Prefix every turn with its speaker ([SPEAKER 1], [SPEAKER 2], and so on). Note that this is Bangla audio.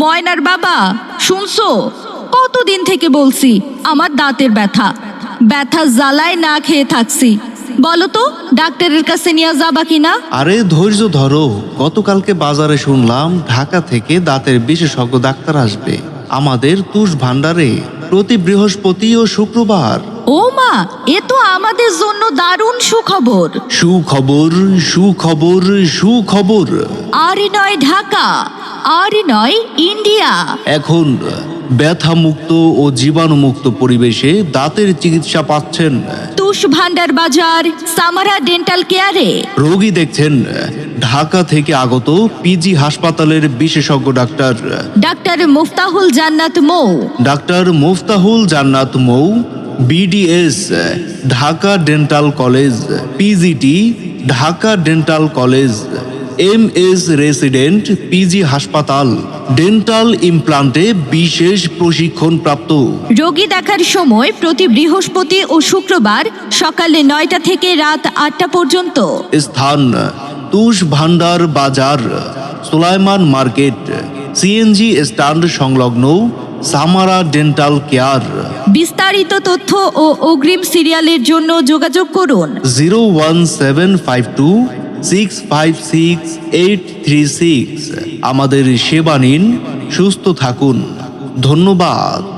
[SPEAKER 1] ময়নার বাবা শুনছো? কতদিন থেকে বলছি আমার দাঁতের ব্যথা। ব্যথা জ্বালায় না খেয়ে থাকছি। বলো তো ডাক্তারের কাছে নিয়ে যাবা কিনা?
[SPEAKER 2] আরে ধৈর্য ধরো। গতকালকে বাজারে শুনলাম ঢাকা থেকে দাঁতের বিশেষজ্ঞ ডাক্তার আসবে। আমাদের তুষ ভান্ডারে প্রতি বৃহস্পতি ও শুক্রবার।
[SPEAKER 1] ও মা এ তো আমাদের জন্য দারুণ সুখবর।
[SPEAKER 2] সুখবর সুখবর সুখবর।
[SPEAKER 1] আর নয় ঢাকা। আর নয় ইন্ডিয়া।
[SPEAKER 2] এখন ব্যথা মুক্ত ও জীবাণুমুক্ত পরিবেশে দাঁতের চিকিৎসা পাচ্ছেন।
[SPEAKER 1] তুষ ভান্ডার বাজার সামারা ডেন্টাল কেয়ারে
[SPEAKER 2] রোগী দেখছেন ঢাকা থেকে আগত পিজি হাসপাতালের বিশেষজ্ঞ ডাক্তার।
[SPEAKER 1] ডাক্তার মুফতাহুল জান্নাত Mou.
[SPEAKER 2] Doctor Muftahul Jannat Mou BDS Dhaka dental college PGT Dhaka dental college M S resident PG হাসপাতাল ডেন্টাল ইমপ্লান্টে বিশেষ প্রশিক্ষণ প্রাপ্ত।
[SPEAKER 1] রোগী দেখার সময় প্রতি বৃহস্পতি ও শুক্রবার সকালে নয়টা থেকে রাত আটটা পর্যন্ত।
[SPEAKER 2] স্থান তুষ ভান্ডার বাজার সুলাইমান মার্কেট সিএনজি স্ট্যান্ড সংলগ্ন সামারা ডেন্টাল কেয়ার।
[SPEAKER 1] বিস্তারিত তথ্য ও অগ্রিম সিরিয়ালের জন্য যোগাযোগ করুন।
[SPEAKER 2] Zero one seven five two six five six eight three six আমাদের সেবা নিন সুস্থ থাকুন। ধন্যবাদ।